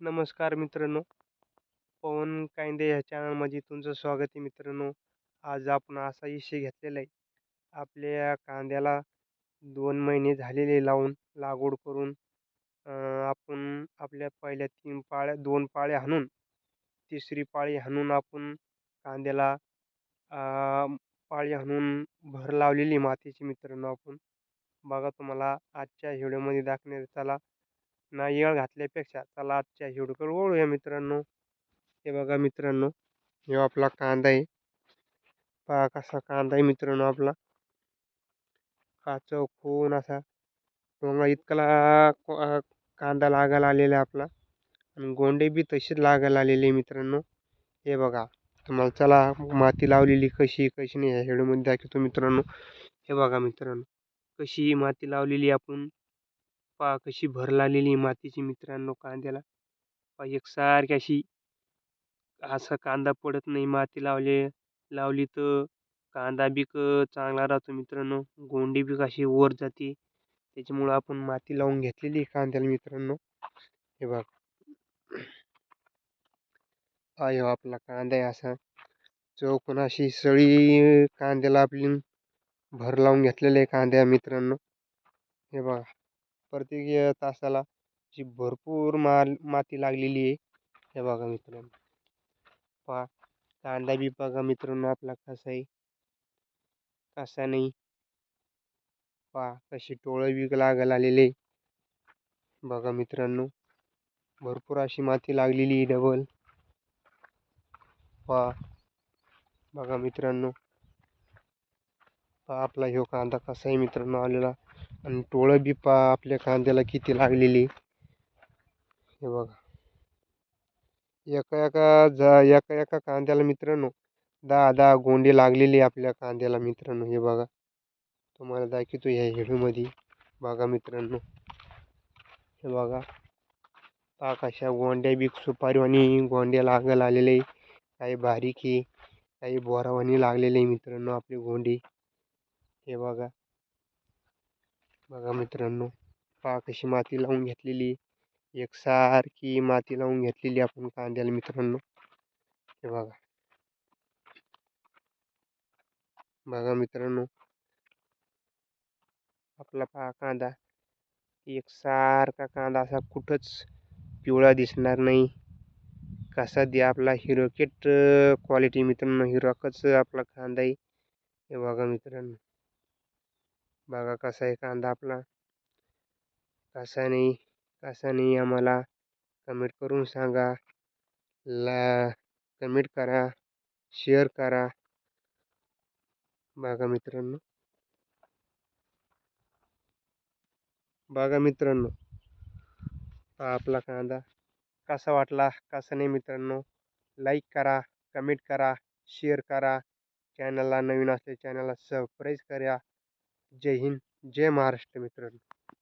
नमस्कार मित्रांनो. पवन कायंदे ह्या चॅनलमध्ये तुमचं स्वागत आहे मित्रांनो. आज आपण असा विषय घेतलेला आहे. आपल्या कांद्याला दोन महिने झालेले लावून लागवड करून. आपण आपल्या पहिल्या तीन पाळ्या दोन पाळ्या हाणून तिसरी पाळी हाणून आपण कांद्याला पाळी हाणून भर लावलेली मातीची मित्रांनो आपण. बघा तुम्हाला आजच्या व्हिडिओमध्ये दाखवण्यात चला ना येळ घातल्यापेक्षा चला आजच्या हिवडकर ओळूया मित्रांनो. हे बघा मित्रांनो हे आपला कांदा आहे. पहा कसा कांदा आहे मित्रांनो आपला. काचव खून असा. डोंगा इतकाला कांदा लागायला आलेला आपला. आणि गोंडे बी तशीच लागायला आलेले मित्रांनो. हे बघा तुम्हाला चला माती लावलेली कशी कशी नाही ह्या हेडमध्ये दाखवतो मित्रांनो. हे बघा मित्रांनो कशी माती लावलेली आपण. पहा कशी भर लागलेली मातीची मित्रांनो कांद्याला. पहा एकसारखी अशी असा कांदा पडत नाही माती लावले लावली तर कांदा बीक चांगला राहतो मित्रांनो. गोंडी बी कशी वर जाते. त्याच्यामुळं आपण माती लावून घेतलेली कांद्याला मित्रांनो. हे बघ. आयो आपला कांदा आहे असा. चौकून अशी सळी कांद्याला आपली भर लावून घेतलेले कांद्या मित्रांनो. हे बघा. प्रत्येक तासाला अशी भरपूर माल माती लागलेली आहे. हे बघा मित्रांनो. पहा कांदा बी बघा मित्रांनो आपला कसा आहे. कसा नाही. पहा कशी टोळं बी लागायला आलेले बघा मित्रांनो भरपूर अशी माती लागलेली आहे डबल. पहा बघा मित्रांनो. पहा आपला ह्यो कांदा कसा आहे मित्रांनो आलेला. आणि टोळं बी पा आपल्या कांद्याला किती लागलेली. हे बघा. एका एका जा एका एका कांद्याला मित्रांनो दहा दहा गोंडे लागलेली आपल्या कांद्याला मित्रांनो हे बघा. तुम्हाला दाखवतो ह्या हिडूमध्ये बघा मित्रांनो. हे बघा. पाक अशा गोंड्या बी सुपारीवाणी गोंड्या लागायला आलेले काही बारीक आहे काही बोरावानी लागलेले मित्रांनो आपली गोंडी. हे बघा. बघा मित्रांनो पहा कशी माती लावून घेतलेली एकसारखी माती लावून घेतलेली आपण कांद्याला मित्रांनो. हे बघा. बघा मित्रांनो. आपला पहा कांदा. एकसारखा कांदा असा कुठंच पिवळा दिसणार नाही. कसा दे आपला हिरोकेट क्वालिटी मित्रांनो. हिरोकच आपला कांदा आहे. हे बघा मित्रांनो. बघा कसा आहे कांदा आपला. कसा नाही कसा नाही आम्हाला कमेंट करून सांगा. ला कमेंट करा शेअर करा. बघा मित्रांनो. बघा मित्रांनो आपला कांदा कसा वाटला कसा नाही मित्रांनो. लाईक करा कमेंट करा शेअर करा. चॅनलला नवीन असले चॅनलला सबस्क्राईब करा. जय हिंद जय महाराष्ट्र मित्रांनो.